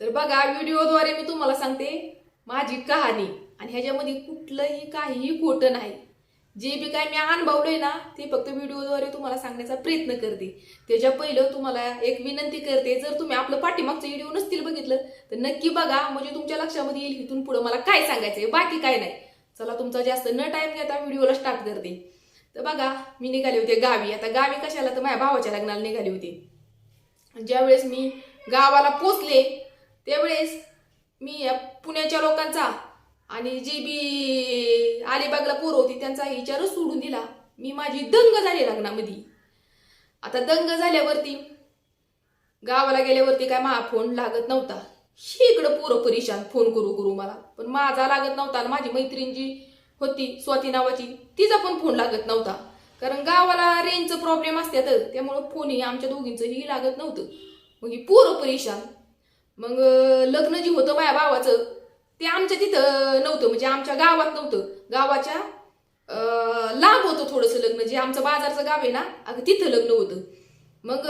तर बघा व्हिडिओद्वारे मी तुम्हाला सांगते माझी कहाणी. आणि ह्याच्यामध्ये कुठलंही काहीही खोटं नाही. जे बी काय मी अनुभवलंय ना ते फक्त व्हिडिओद्वारे तुम्हाला सांगण्याचा प्रयत्न करते. त्याच्या पहिलं तुम्हाला एक विनंती करते जर तुम्ही आपलं पाठीमागचं व्हिडिओ नसतील बघितलं तर नक्की बघा म्हणजे तुमच्या लक्षामध्ये येईल इथून पुढं मला काय सांगायचंय बाकी काय नाही. चला तुमचा जास्त न टाईम घेता व्हिडिओला स्टार्ट करते. तर बघा मी निघाले होते गावी. आता गावी कशाला? तर माझ्या भावाच्या लग्नाला निघाले होते. ज्यावेळेस मी गावाला पोचले त्यावेळेस मी या पुण्याच्या लोकांचा आणि जी बी अलिबागला पोरं होती त्यांचा विचारच सोडून दिला. मी माझी दंग झाली लग्नामध्ये. आता दंग झाल्यावरती गावाला गेल्यावरती काय मा फोन लागत नव्हता. ही इकडं पोरं परेशान फोन करू करू मला. पण माझा लागत नव्हता आणि माझी मैत्रीण जी होती स्वाती नावाची तिचा पण फोन लागत नव्हता. कारण गावाला रेंजचं प्रॉब्लेम असतात त्यामुळं फोनही आमच्या दोघींचंही लागत नव्हतं. मग ही पोरं परेशान. मग लग्न जे होतं माझ्या भावाचं ते आमच्या तिथं नव्हतं म्हणजे आमच्या गावात नव्हतं. गावाच्या लांब होतं थोडंसं लग्न जे आमचं बाजारचं गाव आहे ना अगं तिथं लग्न होतं. मग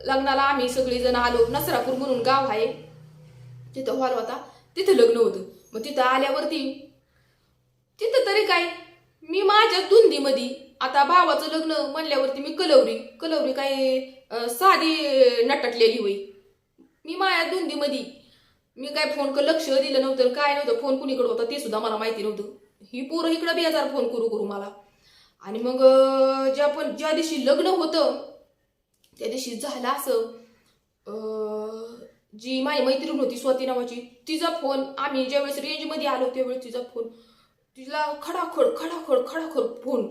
लग्नाला आम्ही सगळेजण आलो नसरापूर म्हणून गाव आहे तिथं हॉल होता तिथं लग्न होतं. मग तिथं आल्यावरती तिथं तरी काय मी माझ्या धुंदीमध्ये आता भावाचं लग्न म्हणल्यावरती मी कलवरी कलवरी काय साधी नटटलेली होई. मी माया धुंदीमध्ये. मी काय फोन क लक्ष दिलं नव्हतं काय नव्हतं फोन कुणीकडे होता ते सुद्धा मला माहिती नव्हतं. ही पोरं इकडं बेजार फोन करू करू मला. आणि मग ज्या पण ज्या दिवशी लग्न होतं त्या दिवशी झालं असं जी माझी मैत्रीण होती स्वाती नावाची तिचा फोन आम्ही ज्यावेळेस रेंजमध्ये आलो त्यावेळेस तिचा फोन तिला खडाखड खडाखड खडाखड फोन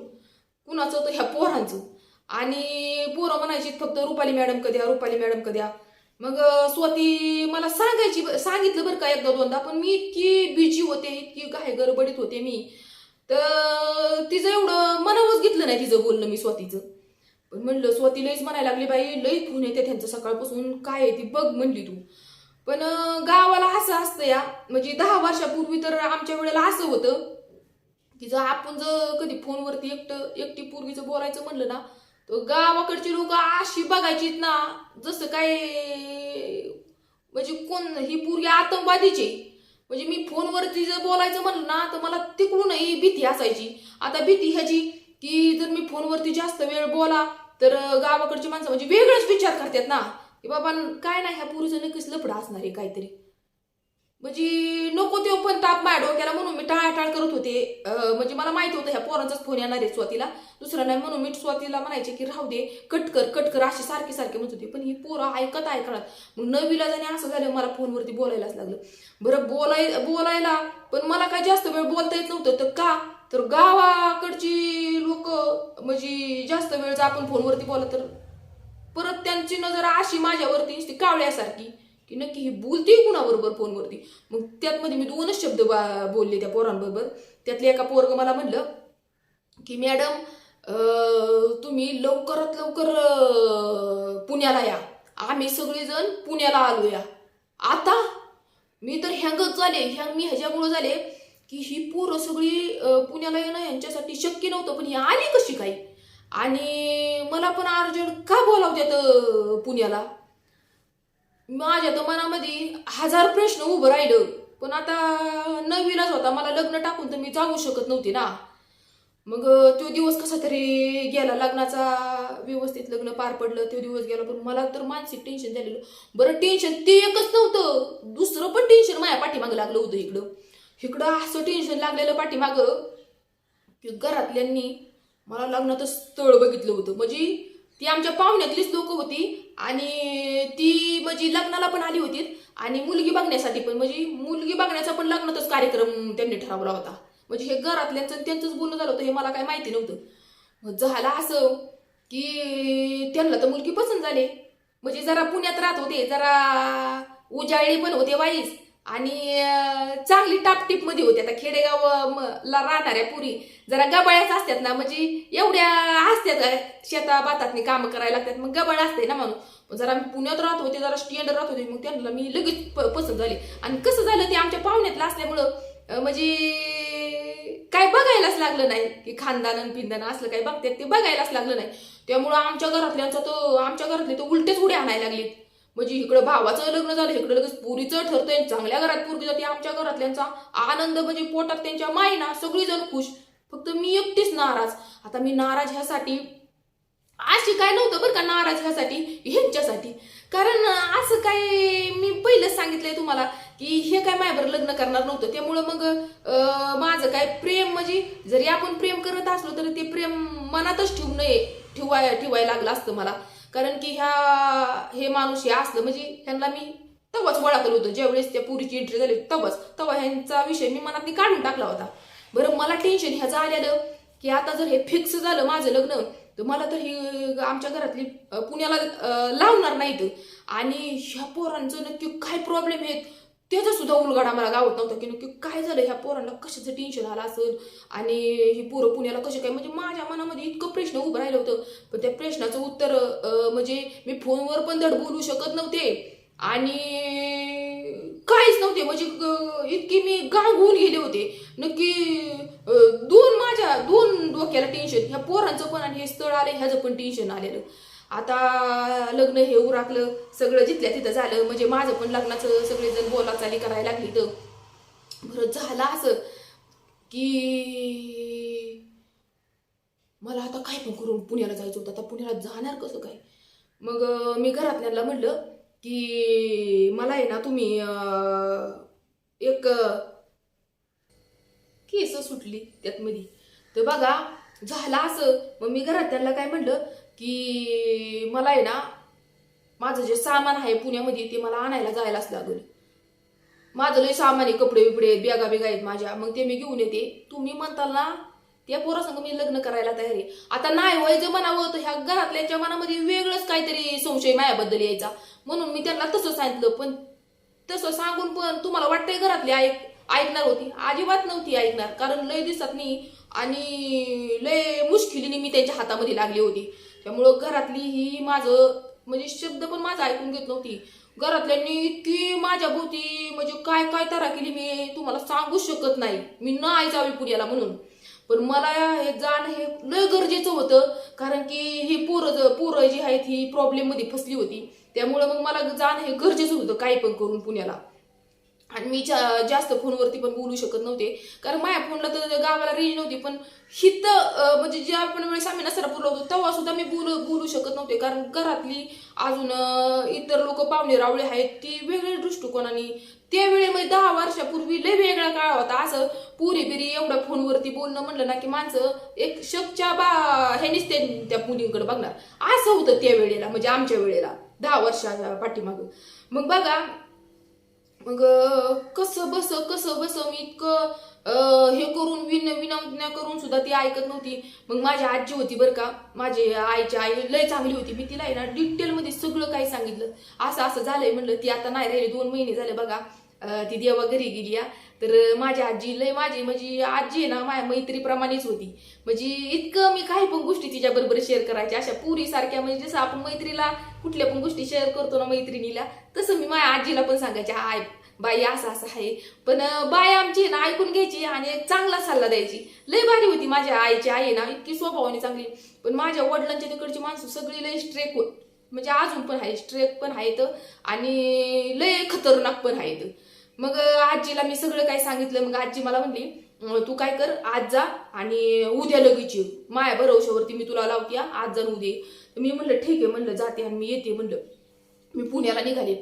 कुणाचं तर ह्या पोरांचं. आणि पोरं म्हणायची फक्त रुपाली मॅडम कद्या रुपाली मॅडम कद्या मग स्वती स्वाती मला सांगायची सांगितलं बरं का एकदा दोनदा पण मी इतकी बिजी होते इतकी काय गडबडीत होते मी. तर तिचं एवढं मनावच घेतलं नाही तिचं बोलणं मी स्वातीचं. पण म्हणलं स्वाती लईच म्हणायला लागली बाई लई फोन येते त्यांचं सकाळपासून काय आहे ती बघ म्हणली तू. पण गावाला असं असतं या म्हणजे दहा वर्षापूर्वी तर आमच्या वेळेला असं होतं. की जर आपण जर कधी फोनवरती एकटं एकटी पूर्वीचं बोलायचं म्हणलं ना गावाकडची लोक अशी बघायचीत ना जसं काय म्हणजे कोण ही पूर्वी आतंकवादीची म्हणजे मी फोनवरती जर बोलायचं म्हणलं ना तर मला तिकडूनही भीती असायची. आता भीती ह्याची की जर मी फोनवरती जास्त वेळ बोला तर गावाकडची माणसं म्हणजे वेगळंच विचार करतात ना. की बाबा काय नाही ह्या पुरीचं नक्कीच लफडा असणार आहे काहीतरी. म्हणजे नको ते पण ताप माझ्या डोक्याला म्हणून मी टाळाटाळ करत होते. म्हणजे मला माहिती होतं ह्या पोरांचाच फोन येणार आहे स्वातीला. दुसरा नाही म्हणून मी स्वातीला म्हणायचे की राहू दे कट कर कट कर असे सारखे सारखे म्हणत होते. पण ही पोरं ऐकत ऐकणार मग नवीला जाणे असं झालं मला फोनवरती बोलायलाच लागलं. बरं बोलाय बोलायला पण मला काय जास्त वेळ बोलता येत नव्हतं. तर का? तर गावाकडची लोक म्हणजे जास्त वेळ जर आपण फोनवरती बोला तर. परत त्यांची नजर अशी माझ्यावरती कावळ्यासारखी. की नक्की ही बोलते कुणाबरोबर फोनवरती? मग त्यात मध्ये मी दोनच शब्द बा- बोलले त्या पोरांबरोबर. त्यातले एका पोरग मला म्हणलं की मॅडम तुम्ही लवकरात लवकर पुण्याला या. आम्ही सगळेजण पुण्याला आलो या आता मी तर ह्यांगच झाले. ह्या मी ह्याच्यामुळं झाले की ही पोरं सगळी पुण्याला येणं ह्यांच्यासाठी शक्य नव्हतं पण ही आली कशी काही? आणि मला पण अर्जंट का बोलावत्यात अं, पुण्याला? माझ्या तर मनामध्ये हजार प्रश्न उभं राहिलं. पण आता नवीलाच होता. मला लग्न टाकून तर मी जाऊ शकत नव्हते ना. मग तो दिवस कसा तरी गेला. लग्नाचा व्यवस्थित लग्न पार पडलं. तो दिवस गेला. पण मला तर मानसिक टेन्शन झालेलं. बरं टेन्शन ते एकच नव्हतं. दुसरं पण टेन्शन माझ्या पाठीमागं लागलं होतं इकडं. इकडं असं टेन्शन लागलेलं पाठीमागं की घरातल्यांनी मला लग्नाचं स्थळ बघितलं होतं. म्हणजे ती आमच्या पाहुण्यातलीच लोक होती आणि ती म्हणजे लग्नाला पण आली होती आणि मुलगी बघण्यासाठी पण म्हणजे मुलगी बघण्याचा पण लग्नातच कार्यक्रम त्यांनी ठरवला होता. म्हणजे हे घरातल्यांचं त्यांचंच बोलणं झालं होतं हे मला काय माहिती नव्हतं. मग झालं असं की त्यांना तर मुलगी पसंत झाली. म्हणजे जरा पुण्यात राहत होते जरा उजाळी पण होते वाईस आणि चांगली टापटीपमध्ये होते. आता खेडेगाव म- ला राहणाऱ्या पुरी जरा गबाळ्याच असतात ना म्हणजे एवढ्या असतात शेता बातातनी कामं करायला लागतात. मग गबाळ असते ना म्हणून. जरा मी पुण्यात राहत होते जरा स्टँड राहत होते मग त्यांना मी लगेच प- पसंत झाले. आणि कसं झालं ते आमच्या पाहुण्यातलं असल्यामुळं म्हणजे काय बघायलाच लागलं नाही. की खानदान आणि पिंदान असलं काय बघतात ते बघायलाच लागलं नाही. त्यामुळं आमच्या घरातल्यांचा तो आमच्या घरातले तो उलटेच उड्या आणायला लागले म्हणजे इकडं भावाचं लग्न झालं इकडं लगेच पुरीचं ठरतंय चांगल्या घरात पोरगी जाते आमच्या घरातल्यांचा आनंद म्हणजे पोटात त्यांच्या मायना सगळीजण खुश. फक्त मी एकटीच नाराज. आता मी नाराज ह्यासाठी अशी काय नव्हतं बरं का नाराज ह्यासाठी ह्यांच्यासाठी. कारण असं काय मी पहिलंच सांगितलंय तुम्हाला की हे काय माझ्यावर लग्न करणार नव्हतं. त्यामुळं मग माझं काय प्रेम म्हणजे जरी आपण प्रेम करत असलो तरी ते प्रेम मनातच ठेवू नये ठेवाय ठेवायला लागलं असतं मला. कारण की ह्या हे माणूस हे असलं म्हणजे ह्यांना मी तवच वळखलं होतं. ज्यावेळेस त्या पुरीची एंट्री झाली तवच तवा ह्यांचा विषय मी मनात काढून टाकला होता. बरं मला टेन्शन ह्याचं आलेलं की आता जर हे फिक्स झालं माझं लग्न तर मला तर ही आमच्या घरातली पुण्याला लावणार नाहीत. आणि ह्या पोरांचं नक्की काय प्रॉब्लेम आहेत? त्याचं सुद्धा उलगडा मला गावत नव्हता की नक्की काय झालं? ह्या पोरांना कशाचं टेन्शन आलं असेल? आणि ही पोरं पुण्याला कसे काय? म्हणजे माझ्या मनामध्ये इतकं प्रश्न उभं राहिलं होतं. पण त्या प्रश्नाचं उत्तर म्हणजे मी फोनवर पण धड बोलू शकत नव्हते. आणि काहीच नव्हते. म्हणजे इतकी मी गांगून गेले होते. नक्की दोन माझ्या दोन डोक्याला टेन्शन ह्या पोरांचं पण आणि हे स्थळ आलं ह्याचं पण टेन्शन आलेलं. आता लग्न हे उराकलं सगळं जिथल्या तिथं झालं म्हणजे माझं पण लग्नाचं सगळेजण बोला चाली करायला लागली तर बरं झालं असं की मला आता काय पण करून पुण्याला जायचं होतं आता पुण्याला जाणार कसं काय? मग मी घरातल्याला म्हणलं की मला आहे ना तुम्ही एक केस सुटली त्यात मध्ये तर बघा झाला असं. मग मी घरात त्यांना काय म्हणलं की मला आहे ना माझं जे सामान आहे पुण्यामध्ये ते मला आणायला जायलाच लागल. माझं लय सामान आहे कपडे बिपडे आहेत बॅगा बिगा आहेत माझ्या. मग ते मी घेऊन येते. तुम्ही म्हणताल ना त्या पोरासंग मी लग्न करायला तयार आहे. आता नाही वय म्हणावं तर ह्या घरातल्याच्या मनामध्ये वेगळंच काहीतरी संशय मायाबद्दल यायचा. म्हणून मी त्यांना तसं सांगितलं पण तसं सांगून पण तुम्हाला वाटतंय घरातली ऐक ऐकणार होती. अजिबात नव्हती ऐकणार कारण लय दिसत नाही आणि लय मुश्किलीने मी त्यांच्या हातामध्ये लागली होती. त्यामुळं घरातली ही माझं म्हणजे शब्द पण माझा ऐकून घेत नव्हती. घरातल्यांनी इतकी माझ्या भोवती म्हणजे काय काय तरा केली मी तुम्हाला सांगू शकत नाही. मी न आई जावी पुण्याला म्हणून. पण मला हे जाणं हे लय गरजेचं होतं कारण की ही पोरं पोरं जी आहेत ही प्रॉब्लेममध्ये फसली होती. त्यामुळं मग मला जाणं हे गरजेचं होतं काही पण करून पुण्याला. आणि मी जा- जास्त फोनवरती पण बोलू शकत नव्हते. कारण माझ्या फोनला तर गावाला रेंज नव्हती पण हित म्हणजे ज्या आपण वेळेस आम्ही नसरापूरला होतो तेव्हा सुद्धा मी बोलू बोलू शकत नव्हते. कारण घरातली अजून इतर लोक पाहुणे रावळे आहेत ती वेगळ्या दृष्टिकोनाने त्यावेळेमध्ये दहा वर्षापूर्वी लय वेगळा काळ होता. असं पुरी बिरी एवढ्या फोनवरती बोलणं म्हणलं ना की माणसं एक शकच्या बा ह्यानीच त्या मुलींकडे बघणार. असं होतं त्या वेळेला म्हणजे आमच्या वेळेला दहा वर्षाच्या पाठीमागं. मग बघा मग कसं बस कसं बस मी इतकं हे करून विन विनंत्या करून सुद्धा ती ऐकत नव्हती. मग माझी आजी होती बरं का माझी आईची आई लय चांगली होती. मी तिला आहे ना डिटेलमध्ये सगळं काही सांगितलं. असं असं झालंय म्हणलं ती आता नाही राहिली दोन महिने झाले बघा. ती देवा घरी गेली या तर माझी आजी लय माझी म्हणजे आजी आहे ना माझ्या मैत्रीप्रमाणेच होती. म्हणजे इतकं मी काही पण गोष्टी तिच्या बरोबर शेअर करायच्या अशा पुरी सारख्या म्हणजे जसं आपण मैत्रीला कुठल्या पण गोष्टी शेअर करतो ना मैत्रिणीला तसं मी माझ्या आजीला पण सांगायचे आय बाई असं असं आहे. पण बाई आमची ना ऐकून घ्यायची आणि चांगला सल्ला द्यायची. लय भारी होती माझ्या आईची आई आहे ना इतकी स्वभावाने चांगली. पण माझ्या वडिलांच्या तिकडची माणसं सगळी लय स्ट्रेक होत. म्हणजे अजून पण आहे स्ट्रेक पण आहेत आणि लय खतरनाक पण आहेत. मग आजीला मी सगळं काय सांगितलं. मग आजी मला म्हणली तू काय कर आज जा आणि उद्या लगेच माया भरवशावरती मी तुला लावते आज जाण उद्या मी म्हणलं ठीक आहे. म्हणलं जाते आणि मी येते. म्हणलं मी पुण्याला निघाले.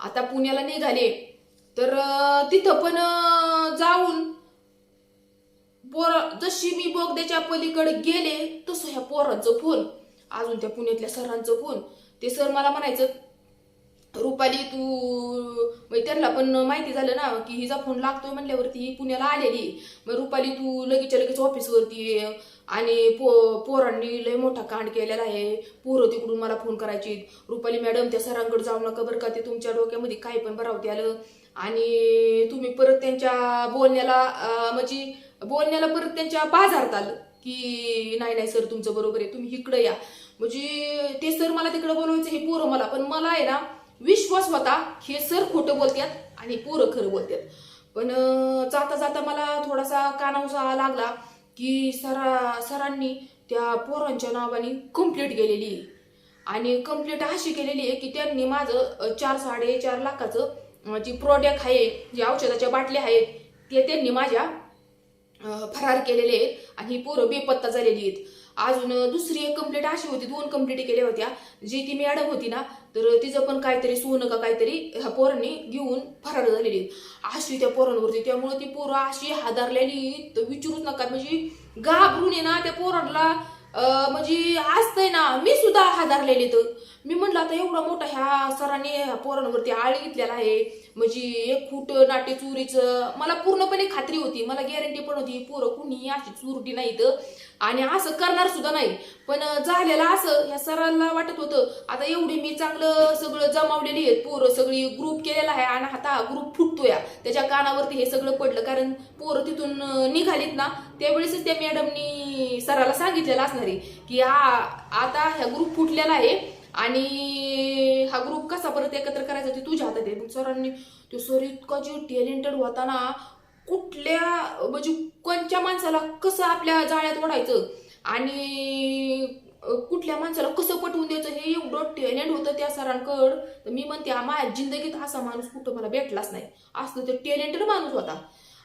आता पुण्याला निघाले तर तिथं पण जाऊन पोर जशी मी बोगद्याच्या पलीकडे गेले तसं ह्या पोरांचं फोन अजून त्या पुण्यातल्या सरांचं फोन. ते सर मला म्हणायचं रुपाली तू म्हणजे त्यांना पण माहिती झालं ना की हिचा फोन लागतोय म्हणल्यावरती ही पुण्याला आलेली. मग रुपाली तू लगेचच्या लगेच ऑफिसवरती ये. आणि पो पोरांनी लय मोठा कांड केलेला आहे. पोरं तिकडून मला फोन करायची रुपाली मॅडम त्या सरांकडे जाऊ नका बरं का ते तुमच्या डोक्यामध्ये काही पण भरावते आलं. आणि तुम्ही परत त्यांच्या बोलण्याला म्हणजे बोलण्याला परत त्यांच्या बाजारात आलं. की नाही नाही सर तुमचं बरोबर आहे. तुम्ही इकडं या. म्हणजे ते सर मला तिकडं बोलवायचं हे पोरं मला. पण मला आहे ना विश्वास होता हे सर खोटं बोलतात आणि पोरं खरं बोलतात पण जाता जाता मला थोडासा कानावसा लागला की सरा सरांनी त्या पोरांच्या नावाने कंप्लीट केलेली आहे. आणि कंप्लीट अशी केलेली आहे की त्यांनी माझं चार साडेचार लाखाचं जी प्रोडक्ट आहे जी औषधाच्या बाटल्या आहेत ते त्यांनी माझ्या फरार केलेले आहेत आणि ही पोरं बेपत्ता झालेली आहेत अजून दुसरी एक कंप्लेंट अशी होती दोन कंप्लीट केल्या होत्या. जी ती मॅडम होती ना तर तिचं पण काहीतरी सोनं का काहीतरी ह्या पोरांनी घेऊन फरार झालेली. अशी त्या पोरांवरती त्यामुळे ती पोरं अशी हादरलेली तर विचारूच नका. म्हणजे घाबरून आहे ना त्या पोरांना म्हणजे असतंय ना मी सुद्धा हादरलेली तर. मी म्हणलं आता एवढा मोठा ह्या सरांनी ह्या पोरांवरती आळी घेतलेला आहे. म्हणजे एक फूट नाटे चोरीचं मला पूर्णपणे खात्री होती. मला गॅरंटी पण होती पोरं कुणी अशी चुरटी नाही तर आणि असं करणार सुद्धा नाही. पण झालेलं असं ह्या सरांना वाटत होतं आता एवढी मी चांगलं सगळं जमावलेली आहेत. पोरं सगळी ग्रुप केलेला आहे आणि आता ग्रुप फुटतोय. त्याच्या कानावरती हे सगळं पडलं. कारण पोरं तिथून निघालीत ना त्यावेळेसच त्या मॅडमनी सराला सांगितलेलं असणार आहे की हा आता ह्या ग्रुप फुटलेला आहे आणि हा ग्रुप कसा परत एकत्र करायचा ते तुझ्या हातात आहे. मग सरांनी तो सर इतका जो टॅलेंटेड होता ना कुठल्या म्हणजे कोणत्या माणसाला कसं आपल्या जाळ्यात ओढायचं आणि कुठल्या माणसाला कसं पटवून द्यायचं हे एवढं टॅलेंट होतं त्या सरांकड. तर मी म्हणते माझ्या जिंदगीत असा माणूस कुठं मला भेटलाच नाही. असलं तर टॅलेंटेड माणूस होता.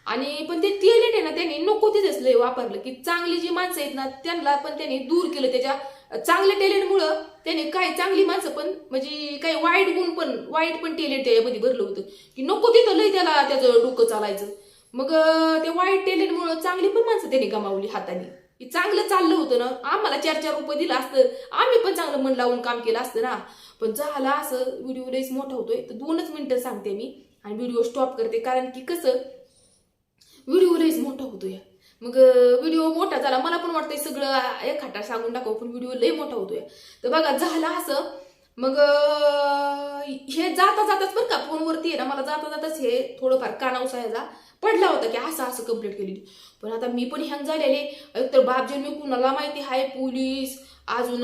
आणि पण ते टॅलेंट आहे ना त्यांनी नको तिथेच लय वापरलं की चांगली जी माणसं आहेत ना त्यांना पण त्यांनी दूर केलं त्याच्या चांगल्या टॅलेंटमुळं त्याने काय चांगली माणसं पण म्हणजे काही वाईट गुण पण वाईट पण टॅलेंट त्याच्यामध्ये भरलं होतं. की नको तिथं लय त्याला त्याचं डोकं चालायचं. मग ते वाईट टॅलेंटमुळं चांगली पण माणसं त्यांनी गमावली हाताने. की चांगलं चाललं होतं ना. आम्हाला चार चार रुपये दिलं असतं. आम्ही पण चांगलं मन लावून काम केलं असतं ना. पण झालं असं व्हिडिओ लईच मोठा होतोय. तर दोनच मिनिटं सांगते मी आणि व्हिडिओ स्टॉप करते. कारण की कसं व्हिडिओ लईच मोठा होतोय. मग व्हिडिओ मोठा झाला. मला पण वाटतंय सगळं एक खाटा सांगून टाकावं पण व्हिडिओ लई मोठा होतोय. तर बघा झालं असं. मग हे जाता जाताच बरं का फोनवरती आहे ना मला जाता जाताच हे थोडंफार कानावसायचा पडला होता की असं असं कंप्लीट केलेली पण आता मी पण हँग झालेले एकतर बापजन मी कुणाला माहिती आहे पोलीस अजून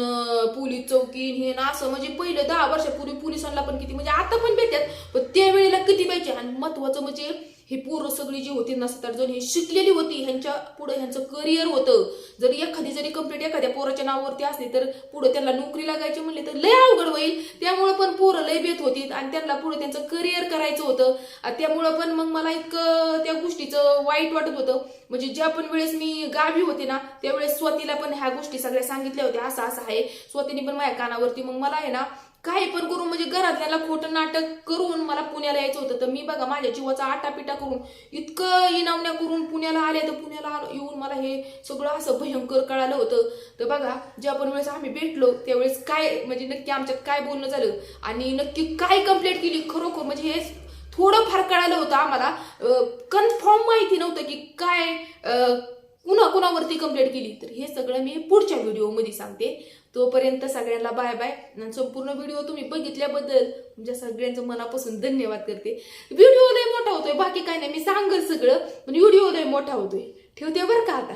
पोलीस चौकी हे ना असं म्हणजे पहिलं दहा वर्षापूर्वी पोलिसांना पण किती म्हणजे आता पण भेटतात पण त्यावेळेला किती पाहिजे? आणि महत्वाचं म्हणजे हे पोरं सगळी जी होती ना सात जण हे शिकलेली होती. ह्यांच्या पुढे ह्यांचं करिअर होतं. जर एखादी जरी कंप्लीट एखाद्या पोराच्या नावावरती असली तर पुढे त्यांना नोकरी लागायची म्हणले तर लय अवघड होईल. त्यामुळे पण पोरं लय बेत होती आणि त्यांना पुढे त्यांचं करिअर करायचं होतं. त्यामुळं पण मग मला इतकं त्या गोष्टीचं वाईट वाटत होतं. म्हणजे ज्या पण वेळेस मी गावी होते ना त्यावेळेस स्वतीला पण ह्या गोष्टी सगळ्या सांगितल्या होत्या. असं असं आहे. स्वतीने पण माझ्या कानावरती मग मला आहे ना काही पण करून म्हणजे घरातल्याला खोटं नाटक करून मला पुण्याला यायचं होतं. तर मी बघा माझ्या जीवाचा आटापिटा करून इतकं इनावण्या करून पुण्याला आले तर पुण्याला आलो- येऊन मला हे सगळं असं भयंकर कळालं होतं. तर बघा ज्या पण वेळेस आम्ही भेटलो त्यावेळेस काय म्हणजे नक्की आमच्यात काय बोलणं झालं आणि नक्की काय कंप्लेंट केली खरोखर म्हणजे हे थोडं फार कळालं होतं आम्हाला. कन्फर्म माहिती नव्हतं की काय कुणा कुणावरती कंप्लेंट केली. तर हे सगळं मी पुढच्या व्हिडिओमध्ये सांगते. तोपर्यंत सगळ्यांना बाय बाय आणि संपूर्ण व्हिडिओ तुम्ही बघितल्याबद्दल तुमच्या सगळ्यांचं मनापासून धन्यवाद करते. व्हिडिओ लय मोठा होतोय. बाकी काय नाही मी सांगल सगळं पण व्हिडिओ लय मोठा होतोय. ठेवते बरं का आता?